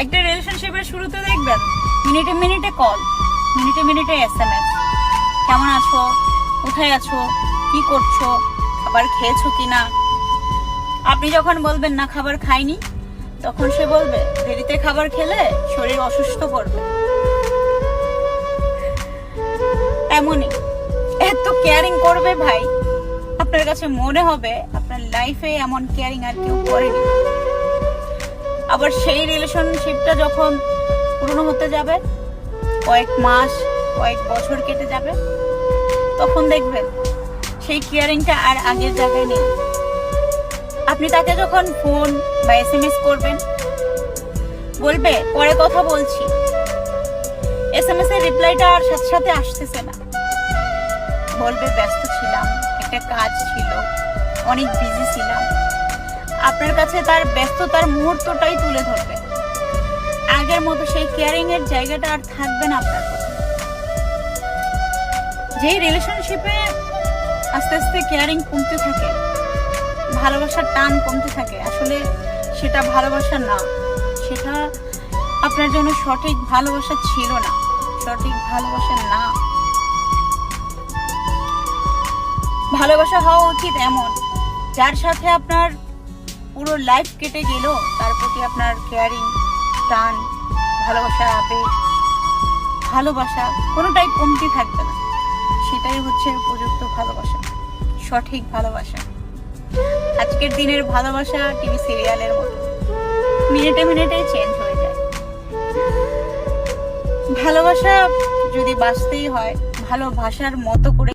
একটা রিলেশনশিপের শুরুতে দেখবেন, মিনিটে মিনিটে কল মিনিটে মিনিটে এস এম এস কেমন আছো? কোথায় আছো? কি করছ? খাবার খেয়েছো কিনা? আপনি যখন বলবেন, না, খাবার খাইনি, তখন সে বলবে, দেরিতে খাবার খেলে শরীর অসুস্থ করবে। এমনই। এত কেয়ারিং করবে ভাই। আপনার কাছে মনে হবে, আপনার লাইফে এমন কেয়ারিং আর কেউ করেনি। আবার সেই রিলেশনশিপটা যখন পুরনো হতে যাবে, কয়েক মাস, কয়েক বছর কেটে যাবে, তখন দেখবেন সেই কেয়ারিংটা আর আগের জায়গায় নেই। আপনি তাকে যখন ফোন বা এস এম এস করবেন, বলবে, পরে কথা বলছি। এস এম এস এর রিপ্লাইটা আর সাথে সাথে আসতেছে না। বলবে, ব্যস্ত ছিলাম, একটা কাজ ছিল, অনেক বিজি ছিলাম। আপনার কাছে তার ব্যস্ততার মুহূর্তটাই তুলে ধরবে। আগের মতো সেই কেয়ারিং এর জায়গাটা আর থাকবে না আপনার যেই রিলেশনশিপে আস্তে আস্তে কেয়ারিং কমতে থাকে, ভালোবাসার টান কমতে থাকে, আসলে সেটা ভালোবাসা না, সেটা আপনার জন্য সঠিক ভালোবাসা ছিল না, সঠিক ভালোবাসা না। ভালোবাসা হওয়া উচিত এমন, যার সাথে আপনার পুরো লাইফ কেটে গেল। তার প্রতি আপনার কেয়ারিং টান ভালোবাসার আবেগ, ভালোবাসা, কোনোটাই কমতি থাকবে না। সেটাই হচ্ছে উপযুক্ত ভালোবাসা, সঠিক ভালোবাসা। আজকের দিনের ভালোবাসা টিভি সিরিয়ালের মতো। মিনিটে মিনিটে চেঞ্জ হয়ে যায়। ভালোবাসা যদি বাঁচতেই হয়, ভালোবাসার মতো করে